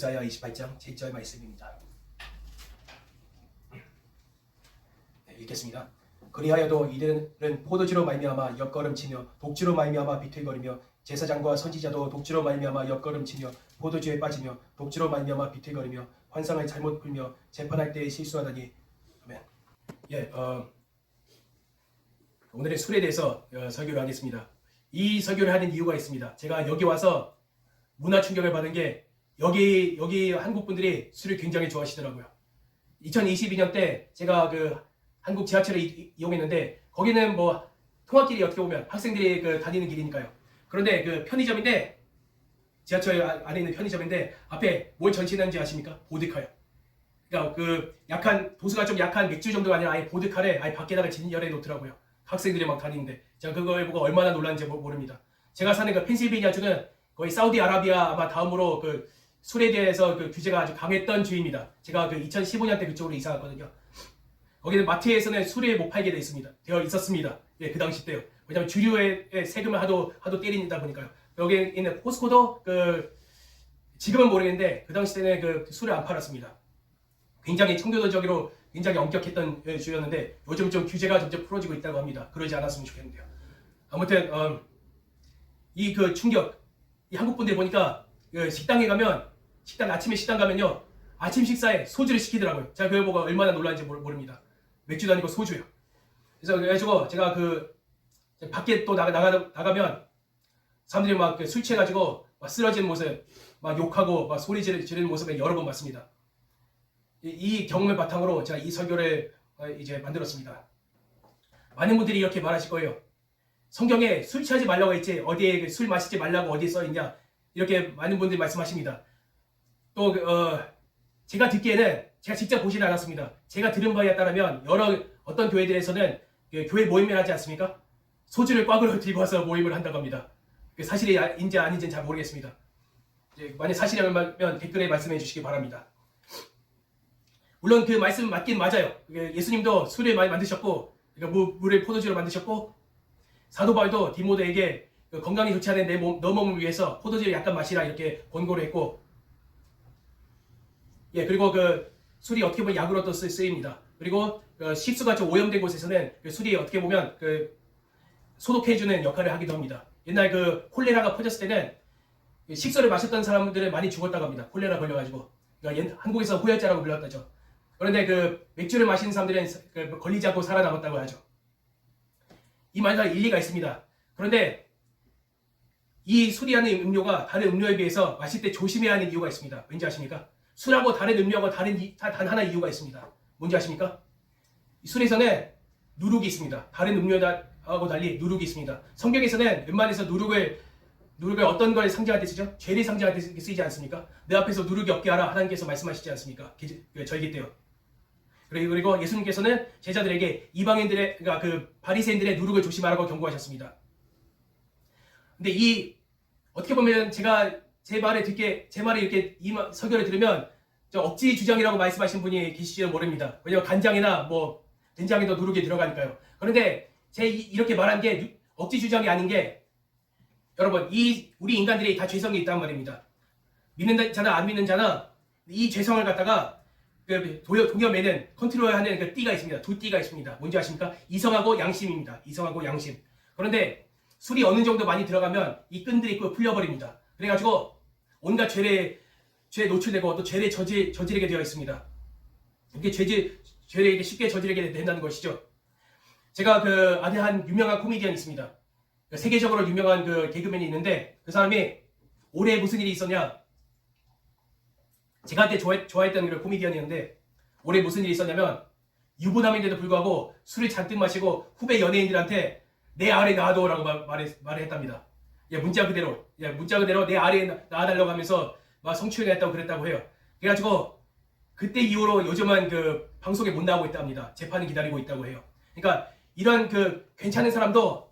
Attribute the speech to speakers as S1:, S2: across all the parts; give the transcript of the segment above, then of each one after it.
S1: 이사야 28장 7절 말씀입니다. 네, 읽겠습니다. 그리하여도 이들은 포도주로 말미암아 옆걸음치며 독주로 말미암아 비틀거리며 제사장과 선지자도 독주로 말미암아 옆걸음치며 포도주에 빠지며 독주로 말미암아 비틀거리며 환상을 잘못 풀며 재판할 때에 실수하다니 아멘. 예, 어, 오늘의 술에 대해서 어, 설교를 하겠습니다. 이 설교를 하는 이유가 있습니다. 제가 여기 와서 문화 충격을 받은 게 여기 여기 한국 분들이 술을 굉장히 좋아하시더라고요. 2022년 때 제가 그 한국 지하철을 이, 이용했는데 거기는 뭐 통학길이 어떻게 보면 학생들이 그 다니는 길이니까요. 그런데 그 편의점인데 지하철 아- 안에 있는 편의점인데 앞에 뭘 전시했는지 아십니까? 보드카요. 그러니까 그 약한 도수가 좀 약한 맥주 정도가 아니라 아예 보드카를 아예 밖에다가 진열해 놓더라고요. 학생들이 막 다니는데 제가 그걸 보고 얼마나 놀랐는지 모- 모릅니다. 제가 사는 그 펜실베니아 주는 거의 사우디아라비아 아마 다음으로 그 술에 대해서 그 규제가 아주 강했던 주입니다. 제가 그 2015년 때 그쪽으로 이사 갔거든요. 거기는 마트에서는 술을 못 팔게 돼 있습니다. 되어 있었습니다. 예, 그 당시 때요. 왜냐면 주류의 세금을 하도 하도 때리다 보니까요. 여기 있는 포스코도 그 지금은 모르겠는데 그 당시 때는 그 술을 안 팔았습니다. 굉장히 청교도적으로 굉장히 엄격했던 예, 주였는데 요즘 좀 규제가 점점 풀어지고 있다고 합니다. 그러지 않았으면 좋겠는데요. 아무튼 음, 이그 충격, 이 한국 분들 보니까 그 식당에 가면 식당 아침에 식당 가면요 아침 식사에 소주를 시키더라고요. 제가 그걸 보고 얼마나 놀랐는지 모릅니다. 맥주도 아니고 소주요. 그래서 그래가지고 제가 그 밖에 또 나가 나가 나가면 사람들이 막그 술 취해가지고 막 쓰러지는 모습, 막 욕하고 막 소리 지르- 지르는 모습을 여러 번 봤습니다. 이, 이 경험을 바탕으로 제가 이 설교를 어, 이제 만들었습니다. 많은 분들이 이렇게 말하실 거예요. 성경에 술 취하지 말라고 했지 어디에 그술 마시지 말라고 어디에 써 있냐 이렇게 많은 분들이 말씀하십니다. 또 그, 어, 제가 듣기에는 제가 직접 보지는 않았습니다. 제가 들은 바에 따르면 여러 어떤 교회들에서는 그 교회 모임을 하지 않습니까? 소주를 꽉으로 들고 와서 모임을 한다고 합니다. 그 사실인지 아닌지는 잘 모르겠습니다. 만약 사실이라면 댓글에 말씀해 주시기 바랍니다. 물론 그 말씀 맞긴 맞아요. 그 예수님도 술을 많이 만드셨고, 그러니까 무, 물을 포도주로 만드셨고, 사도 바울도 디모데에게 그 건강이 좋지 않은 내 몸, 너 몸을 위해서 포도주를 약간 마시라 이렇게 권고를 했고, 예 그리고 그 술이 어떻게 보면 약으로 또 쓰- 쓰입니다. 그리고 그 식수가 좀 오염된 곳에서는 그 술이 어떻게 보면 그 소독해주는 역할을 하기도 합니다. 옛날 그 콜레라가 퍼졌을 때는 그 식수를 마셨던 사람들은 많이 죽었다고 합니다. 콜레라 걸려가지고. 그러니까 옛- 한국에서 호열자라고 불렸다죠. 그런데 그 맥주를 마시는 사람들은 그 걸리지 않고 살아남았다고 하죠. 이 말도 일리가 있습니다. 그런데 이 술이라는 음료가 다른 음료에 비해서 마실 때 조심해야 하는 이유가 있습니다. 왠지 아십니까? 술하고 다른 음료하고 다른 단 하나 이유가 있습니다. 뭔지 아십니까? 이 술에서는 누룩이 있습니다. 다른 음료하고 달리 누룩이 있습니다. 성경에서는 웬만해서 누룩을 누룩을 어떤 걸 상징할 때 쓰죠? 죄를 상징할 때 쓰- 쓰이지 않습니까? 내 앞에서 누룩이 없게 하라 하나님께서 말씀하시지 않습니까? 기- 그 절기 때요. 그리고 예수님께서는 제자들에게 이방인들의 그러니까 그 바리새인들의 누룩을 조심하라고 경고하셨습니다. 근데 이 어떻게 보면 제가 제 말을 듣게 제 말을 이렇게 이 마- 설교를 들으면 저 억지 주장이라고 말씀하신 분이 계실지는 모릅니다. 왜냐면 간장이나 뭐 된장에도 누룩이 들어가니까요. 그런데 제 이- 이렇게 말한 게 유- 억지 주장이 아닌 게 여러분 이 우리 인간들이 다 죄성이 있단 말입니다. 믿는 자나 안 믿는 자나 이 죄성을 갖다가 그 도여 동여매는 컨트롤하는 그 띠가 있습니다. 두 띠가 있습니다. 뭔지 아십니까? 이성하고 양심입니다. 이성하고 양심. 그런데 술이 어느 정도 많이 들어가면 이 끈들이 그 풀려버립니다. 그래가지고 온갖 죄에 죄에 노출되고 또 죄에 저지, 저지르게 되어 있습니다. 이게 죄지 이렇게 쉽게 저지르게 된다는 것이죠. 제가 그 아는 한 유명한 코미디언이 있습니다. 그 세계적으로 유명한 그 개그맨이 있는데 그 사람이 올해 무슨 일이 있었냐? 제가 그때 좋아했, 좋아했던 그 코미디언이었는데 올해 무슨 일이 있었냐면 유부남인데도 불구하고 술을 잔뜩 마시고 후배 연예인들한테 내 아래 놔둬라고 말을 했답니다. 예, 문자 그대로, 예, 문자 그대로 내 아래에 놔- 놔달라고 하면서 막 성추행을 했다고 그랬다고 해요. 그래가지고 그때 이후로 요즘은 그 방송에 못 나오고 있답니다. 재판을 기다리고 있다고 해요. 그러니까 이런 그 괜찮은 사람도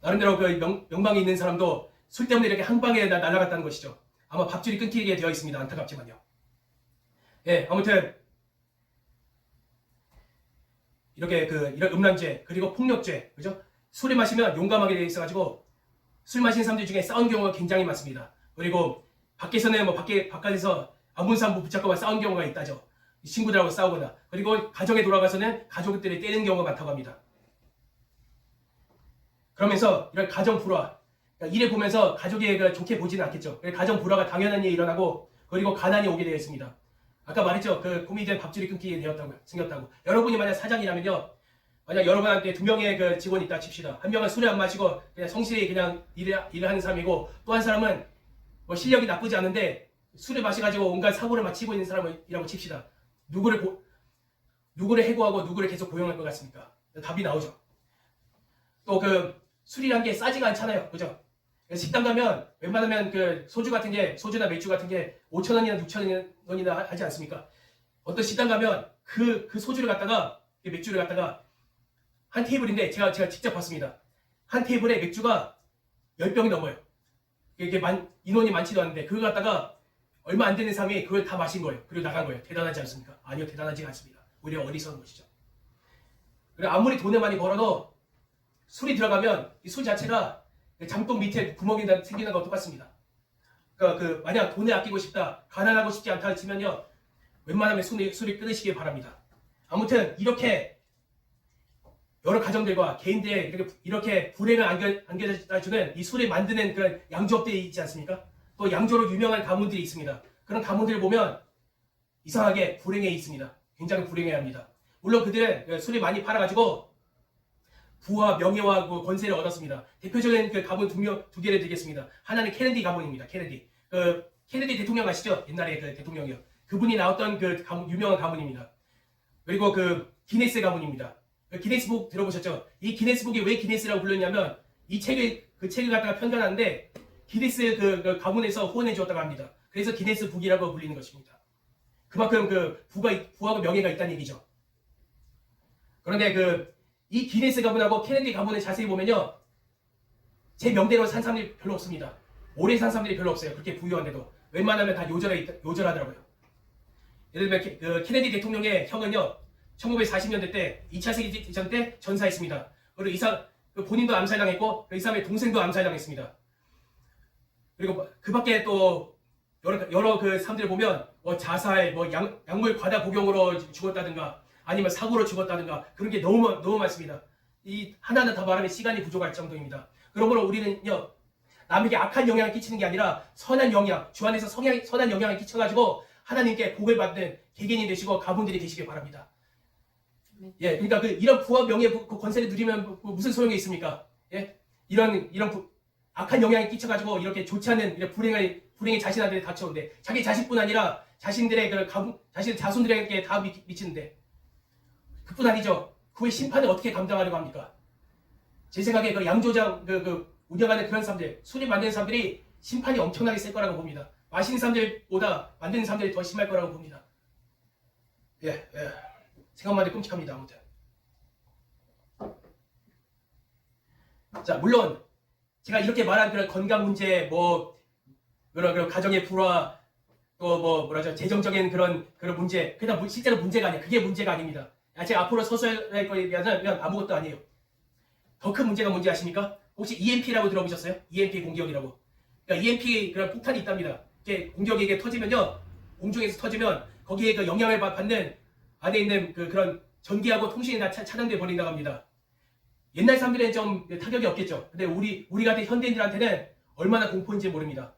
S1: 나름대로 그 명, 명방이 있는 사람도 술 때문에 이렇게 한 방에 나- 날아갔다는 것이죠. 아마 밥줄이 끊기게 되어 있습니다. 안타깝지만요. 예, 아무튼 이렇게 그 이런 음란죄 그리고 폭력죄 그죠? 술을 마시면 용감하게 되어 있어가지고 술 마시는 사람들 중에 싸운 경우가 굉장히 많습니다. 그리고 밖에서는 뭐 밖에 바깥에서 안본산부 붙잡고 싸운 경우가 있다죠. 친구들하고 싸우거나 그리고 가정에 돌아가서는 가족들이 때리는 경우가 많다고 합니다. 그러면서 이런 가정 불화 그러니까 이래 보면서 가족이 그 좋게 보지는 않겠죠. 그래서 가정 불화가 당연한 일이 일어나고 그리고 가난이 오게 되어 있습니다. 아까 말했죠. 그 고민된 밥줄이 끊기게 되었다고 생겼다고. 여러분이 만약 사장이라면요. 만약 여러분한테 두 명의 그 직원이 있다 칩시다. 한 명은 술을 안 마시고 그냥 성실히 그냥 일을, 일을 하는 사람이고 또 한 사람은 뭐 실력이 나쁘지 않은데 술을 마셔가지고 온갖 사고를 막 치고 있는 사람이라고 칩시다. 누구를 고, 누구를 해고하고 누구를 계속 고용할 것 같습니까? 답이 나오죠. 또 그 술이란 게 싸지가 않잖아요. 그죠? 식당 가면 웬만하면 그 소주 같은 게 소주나 맥주 같은 게 5천 원이나 6천 원이나 하지 않습니까? 어떤 식당 가면 그, 그 소주를 갖다가 그 맥주를 갖다가 한 테이블인데 제가 제가 직접 봤습니다. 한 테이블에 맥주가 10병이 넘어요. 이게 만, 인원이 많지도 않은데 그걸 갖다가 얼마 안 되는 사람이 그걸 다 마신 거예요. 그리고 나간 거예요. 대단하지 않습니까? 아니요, 대단하지 않습니다. 오히려 어리석은 것이죠. 그리고 아무리 돈을 많이 벌어도 술이 들어가면 이 술 자체가 장독 밑에 구멍이 나- 생기는 거 똑같습니다. 그러니까 그 만약 돈을 아끼고 싶다, 가난하고 싶지 않다 치면요, 웬만하면 술이, 술이 끊으시길 바랍니다. 아무튼 이렇게 여러 가정들과 개인들의 이렇게, 이렇게 불행을 안겨, 안겨다 주는 이 술을 만드는 그런 양조업들이 있지 않습니까? 또 양조로 유명한 가문들이 있습니다. 그런 가문들을 보면 이상하게 불행해 있습니다. 굉장히 불행해 합니다. 물론 그들은 그 술을 많이 팔아가지고 부와 명예와 그 권세를 얻었습니다. 대표적인 그 가문 두, 명, 두 개를 드리겠습니다. 하나는 케네디 가문입니다. 케네디. 그 케네디 대통령 아시죠? 옛날에 그 대통령이요. 그분이 나왔던 그 가문, 유명한 가문입니다. 그리고 그 기네스 가문입니다. 그 기네스북 들어보셨죠? 이 기네스북이 왜 기네스라고 불렸냐면 이 책을 그 책을 갖다가 편견하는데 기네스 그, 그 가문에서 후원해 주었다고 합니다. 그래서 기네스 북이라고 불리는 것입니다. 그만큼 그 부가 부하고 명예가 있다는 얘기죠. 그런데 그 이 기네스 가문하고 케네디 가문을 자세히 보면요. 제 명대로 산 사람들이 별로 없습니다. 오래 산 사람들이 별로 없어요. 그렇게 부유한데도 웬만하면 다 요절해 요절하더라고요. 예를 들면 케, 그 케네디 대통령의 형은요. 1940년대 때 2차 세계대전 때 전사했습니다. 그리고 이 사람 그 본인도 암살당했고 이 사람의 동생도 암살당했습니다. 그리고 그 밖에 또 여러 여러 그 사람들 보면 뭐 자살, 뭐 약, 약물 과다 복용으로 죽었다든가 아니면 사고로 죽었다든가 그런 게 너무 많- 너무 많습니다. 이 하나하나 다 말하면 시간이 부족할 정도입니다. 그러므로 우리는요 남에게 악한 영향을 끼치는 게 아니라 선한 영향, 주 안에서 선한 영향을 끼쳐가지고 하나님께 복을 받는 개개인이 되시고 가문들이 되시길 바랍니다. 예, 그러니까 그 이런 부와 명예, 부- 그 권세를 누리면 뭐 무슨 소용이 있습니까? 예, 이런 이런 부- 악한 영향을 끼쳐가지고 이렇게 좋지 않은 이런 불행을 불행의 자신한테 닥쳐오는데 자기 자식뿐 아니라 자신들의 그 자신 자손들에게 다 미, 미치는데 그뿐 아니죠. 그의 심판을 어떻게 감당하려고 합니까? 제 생각에 그 양조장 그, 그 운영하는 그런 사람들, 술을 만드는 사람들이 심판이 엄청나게 셀 거라고 봅니다. 마시는 사람들보다 만드는 사람들이 더 심할 거라고 봅니다. 예, 예. 생각만 해도 끔찍합니다. 아무튼. 자, 물론 제가 이렇게 말한 그런 건강 문제, 뭐 그런 그런 가정의 불화, 또 뭐 뭐라죠 재정적인 그런 그런 문제, 그다 문- 실제로 문제가 아니에요. 그게 문제가 아닙니다. 아, 제가 앞으로 서술할 거에 비하면 아무것도 아니에요. 더 큰 문제가 뭔지 아십니까? 혹시 EMP라고 들어보셨어요? EMP 공격이라고. 그러니까 EMP 그런 폭탄이 있답니다. 공격이 이게 터지면요, 공중에서 터지면 거기에 그 영향을 받- 받는 안에 있는 그 그런 전기하고 통신이 다 차- 차단돼 버린다고 합니다. 옛날 사람들은 좀 타격이 없겠죠. 근데 우리 우리 같은 현대인들한테는 얼마나 공포인지 모릅니다.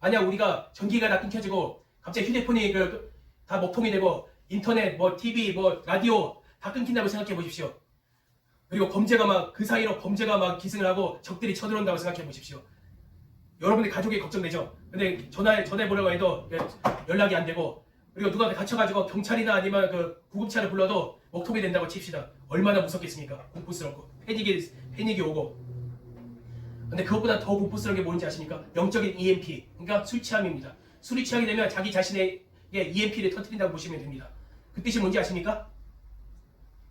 S1: 만약 우리가 전기가 다 끊겨지고 갑자기 휴대폰이 그 다 먹통이 되고 인터넷, 뭐 TV, 뭐 라디오 다 끊긴다고 생각해 보십시오. 그리고 범죄가 막 그 사이로 범죄가 막 기승을 하고 적들이 쳐들어온다고 생각해 보십시오. 여러분들 가족이 걱정되죠. 근데 전화해 전화해 보려고 해도 연락이 안 되고 그리고 누가 다쳐가지고 경찰이나 아니면 그 구급차를 불러도 먹통이 된다고 칩시다. 얼마나 무섭겠습니까? 공포스럽고 패닉이 패닉이 오고. 근데 그것보다 더 공포스러운 게 뭔지 아십니까? 영적인 EMP, 그러니까 술 취함입니다. 술이 취하게 되면 자기 자신의 EMP를 터뜨린다고 보시면 됩니다. 그 뜻이 뭔지 아십니까?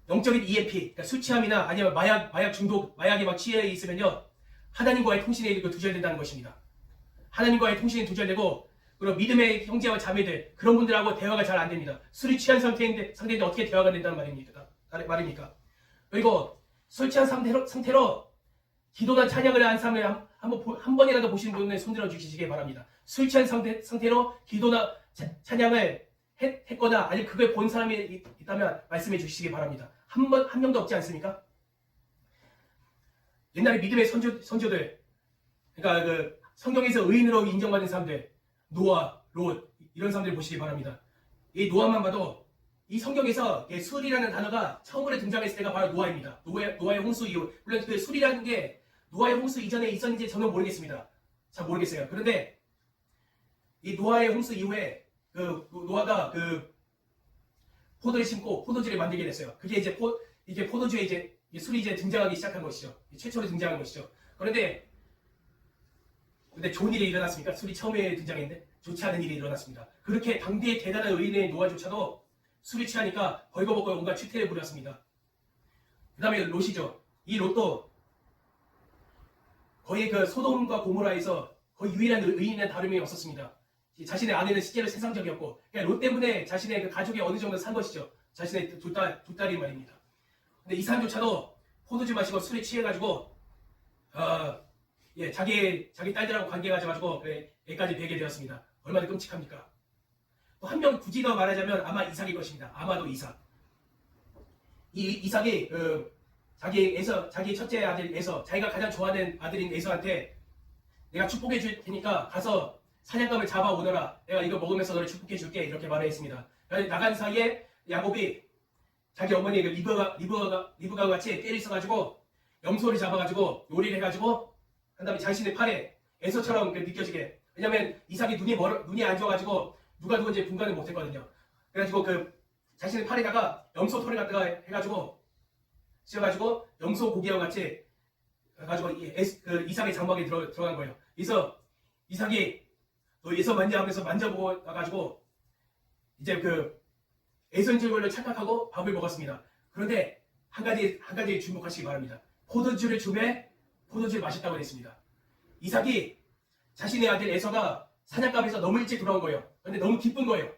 S1: 영적인 EMP, 그러니까 술 취함이나 아니면 마약, 마약 중독, 마약에 막 취해 있으면요. 하나님과의 통신이 이거 두절된다는 것입니다. 하나님과의 통신이 두절되고 그리고 믿음의 형제와 자매들 그런 분들하고 대화가 잘 안 됩니다. 술이 취한 상태인데 상태인데 어떻게 대화가 된다는 말입니까? 말입니까? 그리고 술 취한 상태로, 상태로 기도나 찬양을 한 사람을 한, 보- 한 번이라도 보시는 분은 손들어 주시기 바랍니다. 술 취한 상태, 상태로 기도나 차- 찬양을 했, 했거나 아니면 그걸 본 사람이 있- 있다면 말씀해 주시기 바랍니다. 한 번 한 명도 없지 않습니까? 옛날에 믿음의 선조, 선조들 그러니까 그 성경에서 의인으로 인정받은 사람들 노아, 롯 이런 사람들 보시기 바랍니다. 이 노아만 봐도 이 성경에서 이 술이라는 단어가 처음으로 등장했을 때가 바로 노아입니다. 노아의, 노아의 홍수 이후 물론 그 술이라는 게 노아의 홍수 이전에 있었는지 저는 모르겠습니다. 잘 모르겠어요. 그런데 이 노아의 홍수 이후에 그 노아가 그 포도를 심고 포도주를 만들게 됐어요. 그게 이제 포 이게 포도주에 이제 이 술이 이제 등장하기 시작한 것이죠. 최초로 등장한 것이죠. 그런데 근데 좋은 일이 일어났습니까? 술이 처음에 등장했는데 좋지 않은 일이 일어났습니다. 그렇게 당대의 대단한 의인의 노아조차도 술이 취하니까 벌거벗고 온갖 추태를 부렸습니다. 그 다음에 롯이죠. 이 롯도 거의 그 소돔과 고모라에서 거의 유일한 의인의 다름이 없었습니다. 자신의 아내는 실제로 세상적이었고 그러니까 롯 때문에 자신의 그 가족이 어느 정도 산 것이죠. 자신의 두, 딸, 두 딸이 말입니다. 근데 이 사람조차도 포도주 마시고 술에 취해가지고 어, 예, 자기 자기 딸들하고 관계 가져가지고 예, 애까지 베게 되었습니다. 얼마나 끔찍합니까? 또 한 명 굳이 더 말하자면 아마 이삭일 것입니다. 아마도 이삭. 이 이삭이 그 자기 에서 자기 첫째 아들 에서 자기가 가장 좋아하는 아들인 에서한테 내가 축복해 줄 테니까 가서 사냥감을 잡아 오너라. 내가 이거 먹으면서 너를 축복해 줄게 이렇게 말했습니다. 나간 사이에 야곱이 자기 어머니 그 리브가 리브가 리브가 같이 깨를 써가지고 염소를 잡아가지고 요리를 해가지고 한 다음에 자신의 팔에 에서처럼 그 느껴지게 왜냐면 이삭이 눈이 멀어 눈이 안 좋아가지고 누가 누군지 분간을 못했거든요. 그래가지고 그 자신의 팔에다가 염소 털을 갖다가 해가지고 씌워가지고 염소 고기와 같이 가지고 그 이삭의 장막에 들어, 들어간 거예요. 그래서 이삭이 너 예서 만냐 하면서 만져보고 나가지고 이제 그 애선질 걸로 착각하고 밥을 먹었습니다. 그런데 한 가지 한 가지 주목하시기 바랍니다. 포도주를 주매 포도주를 마셨다고 했습니다. 이삭이 자신의 아들 에서가 사냥감에서 너무 일찍 돌아온 거예요. 근데 너무 기쁜 거예요.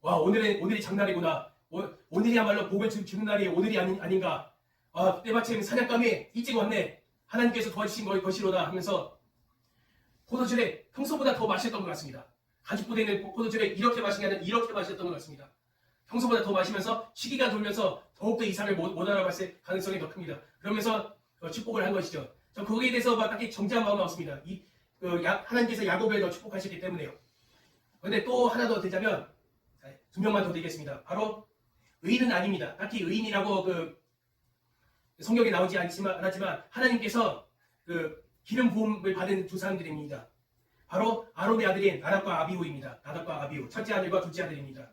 S1: 와 오늘은 오늘이 장날이구나. 오, 오늘이야말로 복을 주- 주는 날이 오늘이 아닌, 아닌가. 아 때마침 사냥감이 일찍 왔네. 하나님께서 도와주신 것- 것이로다 하면서 포도주를 평소보다 더 마셨던 것 같습니다. 가죽부대 있는 포- 포도주를 이렇게 마신 게 아니라 이렇게 마셨던 것 같습니다. 평소보다 더 마시면서 시기가 돌면서 더욱더 이상을 못, 못 알아봤을 가능성이 더 큽니다. 그러면서 어, 축복을 한 것이죠. 저 거기에 대해서 막 딱히 정지한 마음은 없습니다. 이, 그 야- 하나님께서 야곱을 더 축복하셨기 때문에요. 그런데 또 하나 더 되자면 자, 두 명만 더 드리겠습니다. 바로 의인은 아닙니다. 딱히 의인이라고 그 성경에 나오지 않지만, 않았지만 하나님께서 그 기름 부음을 받은 두 사람들입니다. 바로 아론의 아들인 나답과 아비후입니다. 나답과 아비후 첫째 아들과 둘째 아들입니다.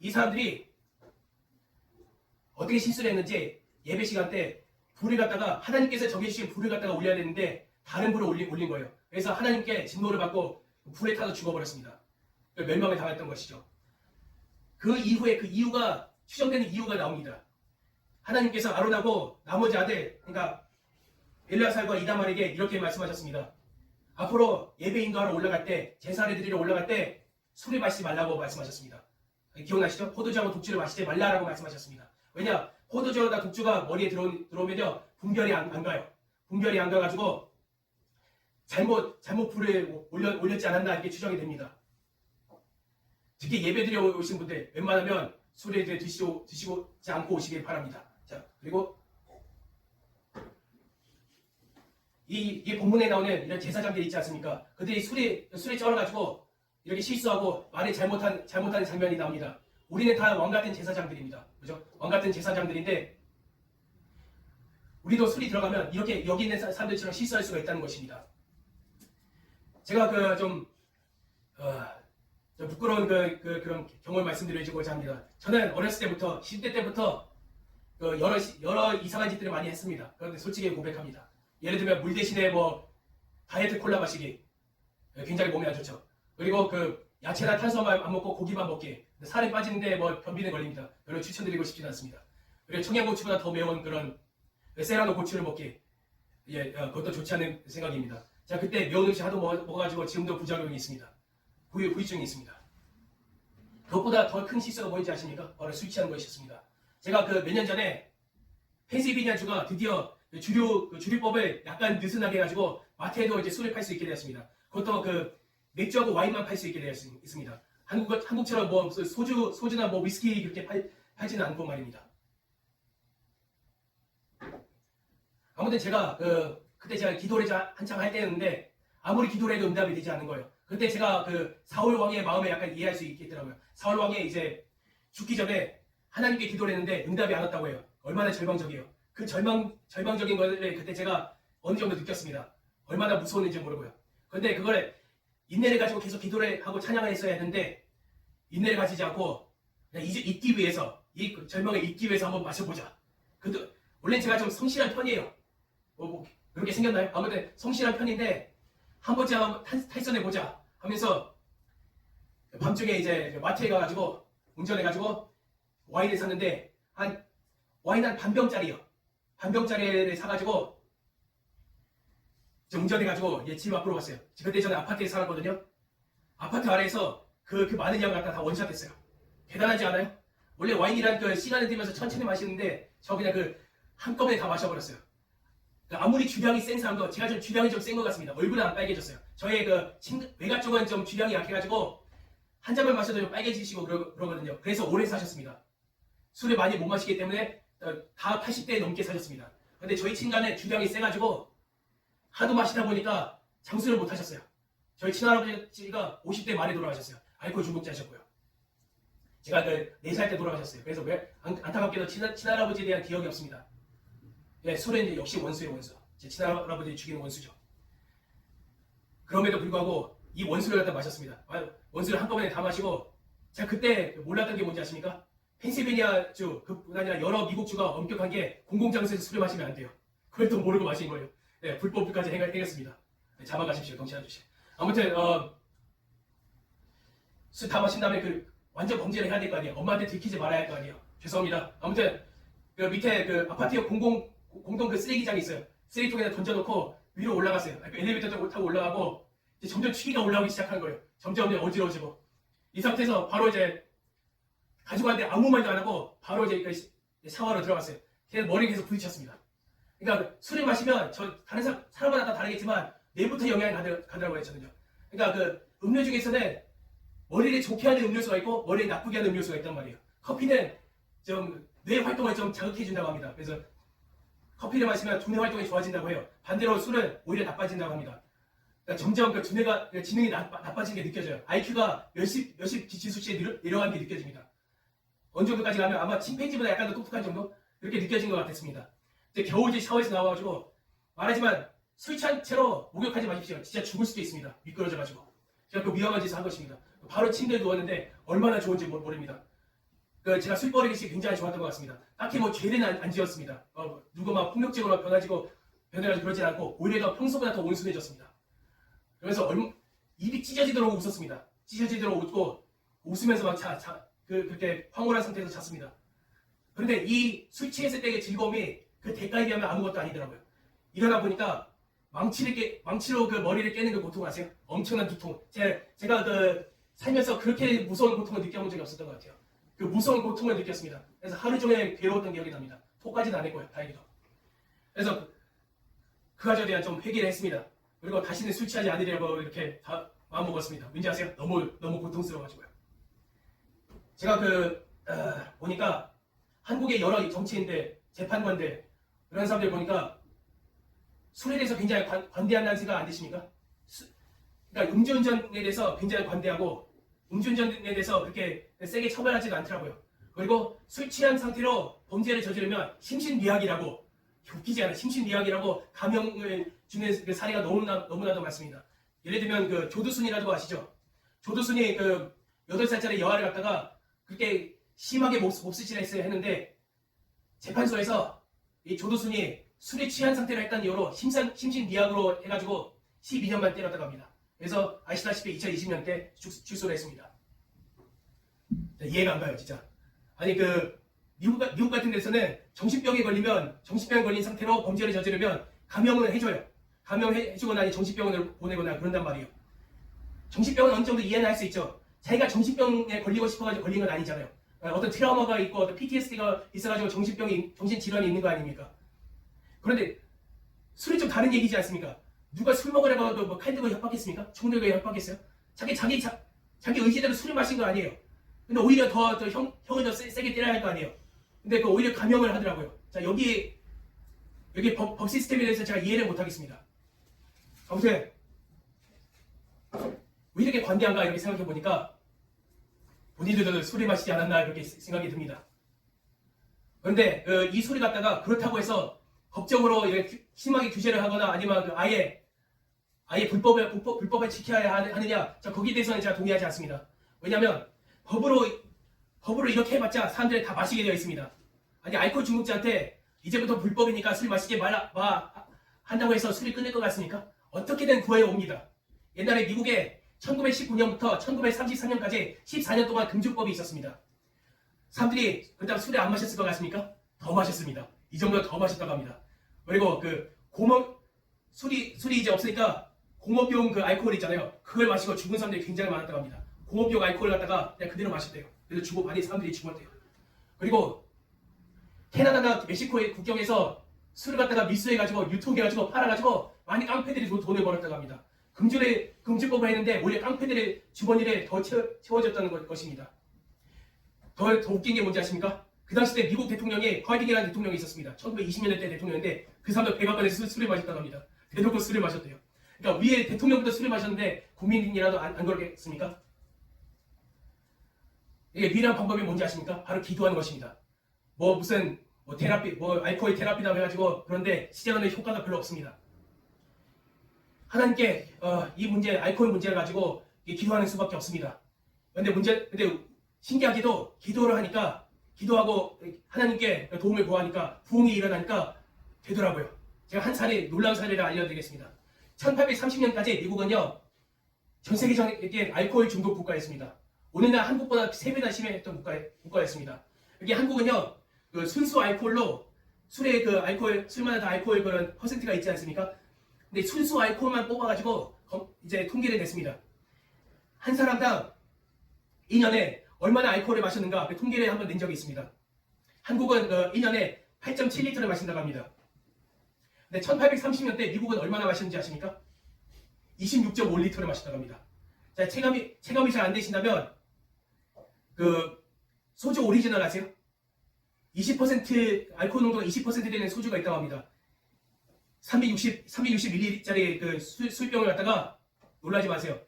S1: 이 사람들이 어떻게 실수를 했는지 예배 시간 때 불을 갖다가 하나님께서 정해주신 불을 갖다가 올려야 되는데 다른 불을 올린, 올린 거예요. 그래서 하나님께 진노를 받고 불에 타서 죽어버렸습니다. 멸망을 당했던 것이죠. 그 이후에 그 이유가 추정되는 이유가 나옵니다. 하나님께서 아론하고 나머지 아들 그러니까 엘라살과 이다말에게 이렇게 말씀하셨습니다. 앞으로 예배 인도하러 올라갈 때 제사를 드리러 올라갈 때 술을 마시지 말라고 말씀하셨습니다. 기억나시죠? 포도주하고 독주를 마시지 말라라고 말씀하셨습니다. 왜냐? 포도주나 독주가 머리에 들어, 들어오면요 분별이 안, 안 가요. 분별이 안 가가지고 잘못 잘못 불을 올려, 올렸지 않았나 이렇게 추정이 됩니다. 특히 예배 드려 오신 분들 웬만하면 술에 이제 드시고 드시고지 않고 오시길 바랍니다. 자 그리고 이, 이 본문에 나오는 이런 제사장들이 있지 않습니까? 그들이 술에 술에 쩔어가지고 이렇게 실수하고 말을 잘못한 잘못하는 장면이 나옵니다. 우리는 다 왕 같은 제사장들입니다. 그죠? 왕 같은 제사장들인데 우리도 술이 들어가면 이렇게 여기 있는 사- 사람들처럼 실수할 수가 있다는 것입니다. 제가 그좀 어, 좀 부끄러운 그, 그, 그 런 경험을 말씀드리고자 합니다. 저는 어렸을 때부터 10대 때부터 그 여러 시- 여러 이상한 짓들을 많이 했습니다. 그런데 솔직히 고백합니다. 예를 들면 물 대신에 뭐 다이어트 콜라 마시기 예, 굉장히 몸에 안 좋죠. 그리고 그 야채나 탄수화물 안 먹고 고기만 먹기 살이 빠지는데 뭐 변비는 걸립니다. 별로 추천드리고 싶지는 않습니다. 그리고 청양고추보다 더 매운 그런 세라노 고추를 먹기 예 어, 그것도 좋지 않은 생각입니다. 자 그때 매운 음식 하도 먹- 먹어가지고 지금도 부작용이 있습니다. 후유, 후유증이 있습니다. 그것보다 더 큰 실수가 뭔지 아십니까? 바로 술 취하는 것이었습니다. 제가 그 몇 년 전에 펜실베니아주가 드디어 그 주류 그 주류법을 약간 느슨하게 해가지고 마트에도 이제 술을 팔 수 있게 되었습니다. 그것도 그 맥주하고 와인만 팔 수 있게 되었습니다. 한국 한국처럼 뭐 소주 소주나 뭐 위스키 그렇게 팔, 팔지는 않고 말입니다. 아무튼 제가 그 그때 제가 기도를 자- 한창 할 때였는데 아무리 기도를 해도 응답이 되지 않는 거예요. 그때 제가 그 사울 왕의 마음에 약간 이해할 수 있겠더라고요. 사울 왕이 이제 죽기 전에 하나님께 기도를 했는데 응답이 안 왔다고 해요. 얼마나 절망적이에요. 그 절망 절망적인 거를 그때 제가 어느 정도 느꼈습니다. 얼마나 무서웠는지 모르고요. 근데 그걸 인내를 가지고 계속 기도를 하고 찬양을 했어야 했는데 인내를 가지지 않고 그냥 이제 잊기 위해서 이 절망을 잊기 위해서 한번 마셔보자. 근데 원래 제가 좀 성실한 편이에요. 뭐, 뭐 그렇게 생겼나요? 아무튼 성실한 편인데 한 번쯤 탈선해 보자 하면서 밤중에 이제 마트에 가가지고 운전해가지고 와인을 샀는데 한 와인 한 반병짜리요. 반병짜리를 사가지고 운전해가지고 얘 집 앞으로 갔어요. 그때 저는 아파트에 살았거든요. 아파트 아래에서 그, 그 많은 양 갖다 다 원샷했어요. 대단하지 않아요? 원래 와인이란 그 시간을 들면서 천천히 마시는데 저 그냥 그 한꺼번에 다 마셔버렸어요. 그 아무리 주량이 센 사람도 제가 좀 주량이 좀 센 것 같습니다. 얼굴은 안 빨개졌어요. 저의 그 친- 외가 쪽은 좀 주량이 약해가지고 한 잔만 마셔도 좀 빨개지시고 그러, 그러거든요. 그래서 오래 사셨습니다. 술을 많이 못 마시기 때문에 어, 다 80대 넘게 사셨습니다. 근데 저희 친가는 주량이 세가지고 하도 마시다 보니까 장수를 못 하셨어요. 저희 친할아버지가 50대 말에 돌아가셨어요. 알코올 중독자셨고요. 제가 그 4살 때 돌아가셨어요. 그래서 왜 안, 안타깝게도 친, 친할아버지에 대한 기억이 없습니다. 예, 술은 이제 역시 원수의 원수. 제 친할아버지 죽이는 원수죠. 그럼에도 불구하고 이 원수를 갖다 마셨습니다. 아, 원수를 한꺼번에 다 마시고 제가 그때 몰랐던 게 뭔지 아십니까? 펜실베니아주 그뿐 아니라 여러 미국 주가 엄격한 게 공공장소에서 술을 마시면 안 돼요. 그걸 또 모르고 마신 거예요. 네, 불법까지 행- 행했습니다. 네, 잡아가십시오, 경찰 아저씨. 아무튼 어, 술 다 마신 다음에 그 완전 범죄를 해야 될 거 아니에요. 엄마한테 들키지 말아야 할 거 아니에요. 죄송합니다. 아무튼 그 밑에 그 아파트에 공공 공동 그 쓰레기장이 있어요. 쓰레기통에다 던져놓고 위로 올라갔어요. 그 엘리베이터 타고- 올라가고 이제 점점 추기가 올라오기 시작한 거예요. 점점 이제 어지러워지고 이 상태에서 바로 이제 가지고 왔는데 아무 말도 안 하고 바로 이제 그 시- 샤워로 들어갔어요. 걔는 머리에 계속 부딪혔습니다. 그러니까 그 술을 마시면 저 다른 사람 사람마다 다 다르겠지만 뇌부터 영향이 가더, 가더라고요 저는요. 그러니까 그 음료 중에서는 머리를 좋게 하는 음료수가 있고 머리를 나쁘게 하는 음료수가 있단 말이에요. 커피는 좀 뇌 활동을 좀 자극해 준다고 합니다. 그래서 커피를 마시면 두뇌 활동이 좋아진다고 해요. 반대로 술은 오히려 나빠진다고 합니다. 그러니까 점점 그 두뇌가 그 지능이 나빠, 나빠지는 게 느껴져요. IQ가 몇십 몇십 지수치에 내려, 내려가는 게 느껴집니다. 어느 정도까지 가면 아마 침팬지보다 약간 더 똑똑한 정도 이렇게 느껴진 것 같았습니다. 이제 겨우 이제 샤워에서 나와가지고 말하지만 술 취한 채로 목욕하지 마십시오. 진짜 죽을 수도 있습니다. 미끄러져가지고 제가 그 위험한 짓을 한 것입니다. 바로 침대에 누웠는데 얼마나 좋은지 모릅니다. 그 제가 술 버리기 굉장히 좋았던 것 같습니다. 딱히 뭐 죄는 안, 안 지었습니다. 어, 누구 막 폭력적으로 변하지고 변해가지고 그러진 않고 오히려 더 평소보다 더 온순해졌습니다. 그래서 얼, 입이 찢어지도록 웃었습니다. 찢어지도록 웃고 웃으면서 막 자, 자, 그, 그렇게 황홀한 상태에서 잤습니다. 그런데 이 술 취했을 때의 즐거움이 그 대가에 비하면 아무것도 아니더라고요. 일어나 보니까 망치를 깨, 망치로 그 머리를 깨는 그 고통 아세요? 엄청난 두통. 제가, 제가 그 살면서 그렇게 무서운 고통을 느껴본 적이 없었던 것 같아요. 그 무서운 고통을 느꼈습니다. 그래서 하루 종일 괴로웠던 기억이 납니다. 토까지는 안 했고요. 다행히도. 그래서 그, 그 가지에 대한 좀 회개를 했습니다. 그리고 다시는 술 취하지 않으려고 이렇게 다 마음 먹었습니다. 왠지 아세요? 너무 너무 고통스러워가지고요. 제가 그 어, 보니까 한국의 여러 정치인들, 재판관들 이런 사람들 보니까 술에 대해서 굉장히 관, 관대한다는 생각 안 드십니까? 수- 그러니까 음주운전에 대해서 굉장히 관대하고 음주운전에 대해서 그렇게 세게 처벌하지도 않더라고요. 그리고 술 취한 상태로 범죄를 저지르면 심신미약이라고 웃기지 않아 심신미약이라고 감형을 주는 그 사례가 너무나 너무나도 많습니다. 예를 들면 그 조두순이라고 아시죠? 조두순이 그 8살짜리 여아를 갖다가 그렇게 심하게 몹, 몹쓸 했어야 했는데 재판소에서 이 조두순이 술에 취한 상태로 했다는 이유로 심신미약으로 해가지고 12년만 때렸다고 합니다. 그래서 아시다시피 2020년 때 출, 출소를 했습니다. 네, 이해가 안 가요, 진짜. 아니 그 미국, 가- 미국 같은 데서는 정신병에 걸리면 정신병에 걸린 상태로 범죄를 저지르면 감형을 해줘요. 감형해주거나 아니 정신병원을 보내거나 그런단 말이에요. 정신병은 어느 정도 이해는 할 수 있죠. 자기가 정신병에 걸리고 싶어가지고 걸린 건 아니잖아요. 어, 어떤 트라우마가 있고 어떤 PTSD가 있어가지고 정신병이 정신 질환이 있는 거 아닙니까? 그런데 술이 좀 다른 얘기지 않습니까? 누가 술 먹으려고 뭐칼 들고 협박했습니까? 총 들고 협박했어요? 자기 자기 자, 자기 의지대로 술을 마신 거 아니에요. 근데 오히려 더, 더 형, 형을 더 세, 게 때려야 할 거 아니에요. 근데 그 오히려 감형을 하더라고요. 자, 여기, 여기 법, 법 시스템에 대해서 제가 이해를 못 하겠습니다. 아무튼, 왜 이렇게 관대한가 이렇게 생각해 보니까 본인들도 술을 마시지 않았나 이렇게 생각이 듭니다. 그런데 어, 이 소리 갖다가 그렇다고 해서 법적으로 심하게 규제를 하거나 아니면 그 아예 아예 불법을 불법, 불법을 지켜야 하느- 하느냐 자 거기에 대해서는 제가 동의하지 않습니다. 왜냐하면 법으로 법으로 이렇게 해봤자 사람들이 다 마시게 되어 있습니다. 아니 알코올 중독자한테 이제부터 불법이니까 술 마시지 말라 마 한다고 해서 술이 끊을 것 같습니까? 어떻게든 구해 옵니다. 옛날에 미국에 1919년부터 1933년까지 14년 동안 금주법이 있었습니다. 사람들이 그때 술을 안 마셨을 것 같습니까? 더 마셨습니다. 이 정도 더 마셨다고 합니다. 그리고 그 공업 술이 술이 이제 없으니까 공업용 그 알코올 있잖아요. 그걸 마시고 죽은 사람들이 굉장히 많았다고 합니다. 공업용 알코올 갖다가 그냥 그대로 마셨대요. 그래서 죽어 많이 사람들이 죽었대요. 그리고 캐나다나 멕시코의 국경에서 술을 갖다가 미수해가지고 유통해가지고 팔아가지고 많이 깡패들이 돈- 돈을 벌었다고 합니다. 금주를 금주법을 했는데 오히려 깡패들의 주머니를 더 채워, 채워졌다는 것- 것입니다. 더, 더 웃긴 게 뭔지 아십니까? 그 당시 때 미국 대통령이 화이팅이라는 대통령이 있었습니다. 1920년대 때 대통령인데 그 사람도 백악관에서 술- 술을 마셨다고 합니다. 대놓고 술을 마셨대요. 그러니까 위에 대통령부터 술을 마셨는데 국민이라도 안, 안 그러겠습니까? 이게 유일한 방법이 뭔지 아십니까? 바로 기도하는 것입니다. 뭐 무슨 뭐 테라피, 뭐 알코올 테라피다 해가지고 그런데 실제로는 효과가 별로 없습니다. 하나님께 어, 이 문제, 알코올 문제를 가지고 기도하는 수밖에 없습니다. 근데 문제, 근데 신기하게도 기도를 하니까 기도하고 하나님께 도움을 구하니까 부흥이 일어나니까 되더라고요. 제가 한 사례, 놀라운 사례를 알려드리겠습니다. 1830년까지 미국은요, 전 세계적인 알코올 중독 국가였습니다. 오늘날 한국보다 3배나 심했던 국가, 국가였습니다. 여기 한국은요, 그 순수 알코올로 술에 그 알코올, 술마다 다 알코올 그런 퍼센트가 있지 않습니까? 근데 순수 알코올만 뽑아가지고 검- 이제 통계를 냈습니다. 한 사람당 2년에 얼마나 알코올을 마셨는가 그 통계를 한번 낸 적이 있습니다. 한국은 그 1년에 8.7리터를 마신다고 합니다. 근데 1830년대 미국은 얼마나 마셨는지 아십니까? 26.5리터를 마셨다고 합니다. 자, 체감이, 체감이 잘 안 되신다면, 그, 소주 오리지널 아세요? 20% 알코올 농도가 20% 되는 소주가 있다고 합니다. 360, 360ml짜리 그 술, 술병을 갖다가 놀라지 마세요.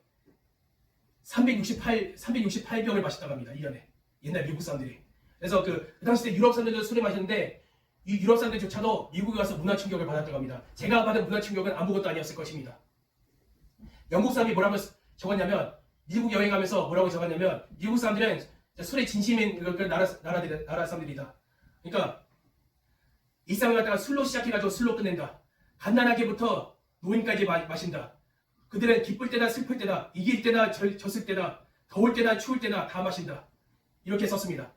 S1: 368, 368병을 마셨다고 합니다. 1년에. 옛날 미국 사람들이. 그래서 그, 그 당시 때 유럽 사람들도 술을 마셨는데 이 유럽 사람들조차도 미국에 가서 문화 충격을 받았다고 합니다. 제가 받은 문화 충격은 아무것도 아니었을 것입니다. 영국 사람이 뭐라고 쓰- 적었냐면 미국 여행하면서 뭐라고 적었냐면 미국 사람들은 술에 진심인 그, 그 나라, 나라, 나라 사람들이다. 그러니까 일상을 갖다가 술로 시작해가지고 술로 끝낸다. 갓난아기부터 노인까지 마, 마신다. 그들은 기쁠 때나 슬플 때나 이길 때나 절, 졌을 때나 더울 때나 추울 때나 다 마신다. 이렇게 썼습니다.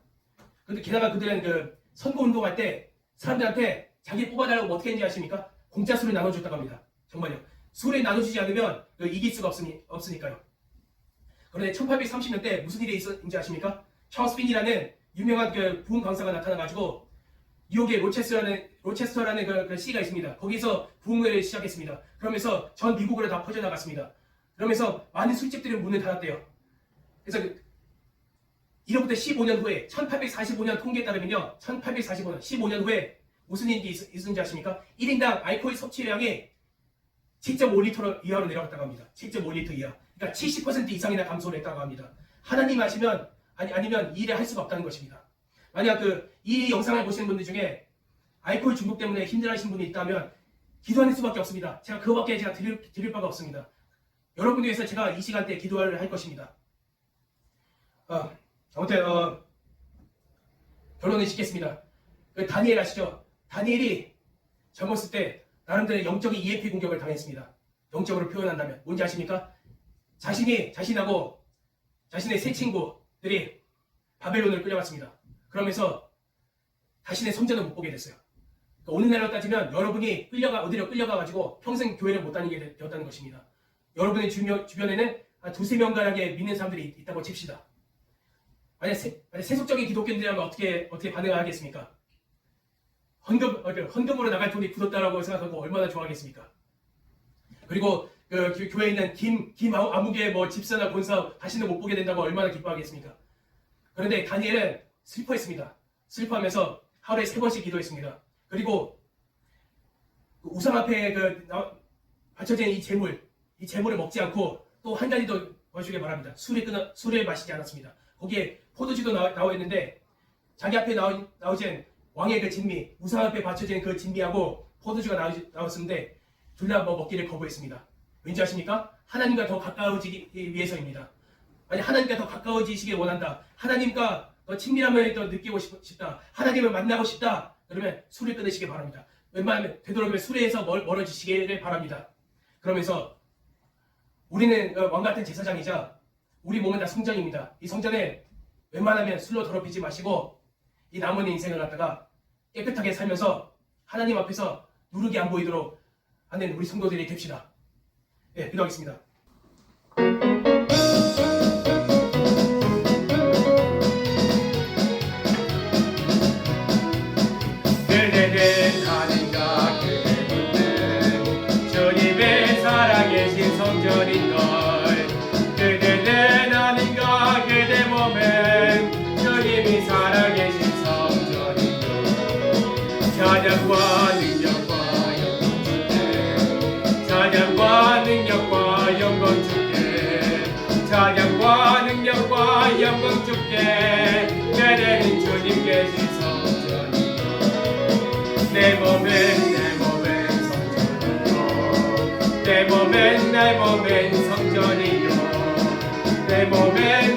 S1: 근데 게다가 그들은 그 선거 운동할 때 사람들한테 자기 뽑아달라고 뭐 어떻게 했는지 아십니까? 공짜 술을 나눠줬다고 합니다. 정말요. 술을 나눠주지 않으면 그 이길 수가 없으니, 없으니까요. 그런데 1830년대 무슨 일이 있었는지 아십니까? 찰스 핀이라는 유명한 그 부흥 강사가 나타나가지고 뉴욕의 로체스터라는 로체스터라는 그, 그 시가 있습니다. 거기서 부흥을 시작했습니다. 그러면서 전 미국으로 다 퍼져나갔습니다. 그러면서 많은 술집들이 문을 닫았대요. 그래서 그 이로부터 15년 후에 1845년 통계에 따르면요. 1845년 15년 후에 무슨 일이 있, 있었는지 아십니까? 1인당 알코올 섭취량이 7.5리터 이하로 내려갔다고 합니다. 7.5리터 이하. 그러니까 70% 이상이나 감소를 했다고 합니다. 하나님 아시면 아니 아니면 이 일을 할 수가 없다는 것입니다. 만약 그 이 영상을 보시는 분들 중에 알코올 중독 때문에 힘들어하시는 분이 있다면 기도하는 수밖에 없습니다. 제가 그거밖에 제가 드릴, 드릴 바가 없습니다. 여러분들 위해서 제가 이 시간대에 기도를 할 것입니다. 어, 아무튼 어, 결론을 짓겠습니다. 그 다니엘 아시죠? 다니엘이 젊었을 때 나름대로 영적인 EMP 공격을 당했습니다. 영적으로 표현한다면 뭔지 아십니까? 자신이 자신하고 자신의 세 친구들이 바벨론을 끌려갔습니다. 그러면서 자신의 성전을 못 보게 됐어요. 그러니까 오늘날로 따지면 여러분이 끌려가 어디로 끌려가 가지고 평생 교회를 못 다니게 되었다는 것입니다. 여러분의 주변, 주변에는 한 두세 명가량의 믿는 사람들이 있다고 칩시다. 만약, 세, 만약 세속적인 기독교인들이라면 어떻게 어떻게 반응하겠습니까? 헌금 어, 그 헌금으로 나갈 돈이 굳었다라고 생각하고 얼마나 좋아하겠습니까? 그리고 그 교- 교회에 있는 김, 김 아무- 아무개 뭐 집사나 권사 다시는 못 보게 된다고 얼마나 기뻐하겠습니까? 그런데 다니엘은 슬퍼했습니다. 슬퍼하면서 하루에 세 번씩 기도했습니다. 그리고 그 우상 앞에 그 나- 바쳐진 이 재물, 이 재물을 먹지 않고 또 한 가지 더 보여주길 바랍니다. 술을 끊어, 술을 마시지 않았습니다. 거기에 포도주도 나와, 나와 있는데 자기 앞에 나오, 나오진 왕의 그 진미, 우상 앞에 바쳐진 그 진미하고 포도주가 나오, 나왔었는데 둘 다 뭐 먹기를 거부했습니다. 왠지 아십니까? 하나님과 더 가까워지기 위해서입니다. 아니 하나님과 더 가까워지시길 원한다. 하나님과 더 친밀함을 더 느끼고 싶- 싶다. 하나님을 만나고 싶다. 그러면 술을 끊으시길 바랍니다. 웬만하면 되도록이면 술에서 멀, 멀어지시기를 바랍니다. 그러면서 우리는 어, 왕 같은 제사장이자 우리 몸은 다 성전입니다. 이 성전에 웬만하면 술로 더럽히지 마시고 이 남은 인생을 갖다가 깨끗하게 살면서 하나님 앞에서 누르게 안 보이도록 하는 우리 성도들이 됩시다. 예, 기도하겠습니다.
S2: 그대는 주님 계신 성전이요. 내 몸은 성전이요. 내 몸은 성전이요. 내 몸은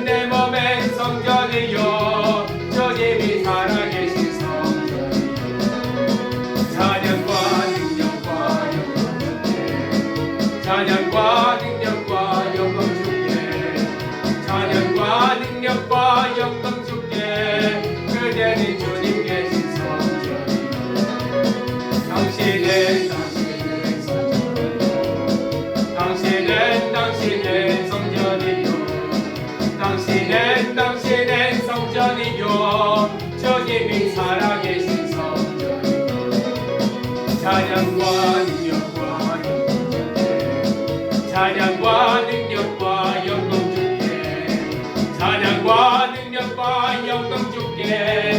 S2: 능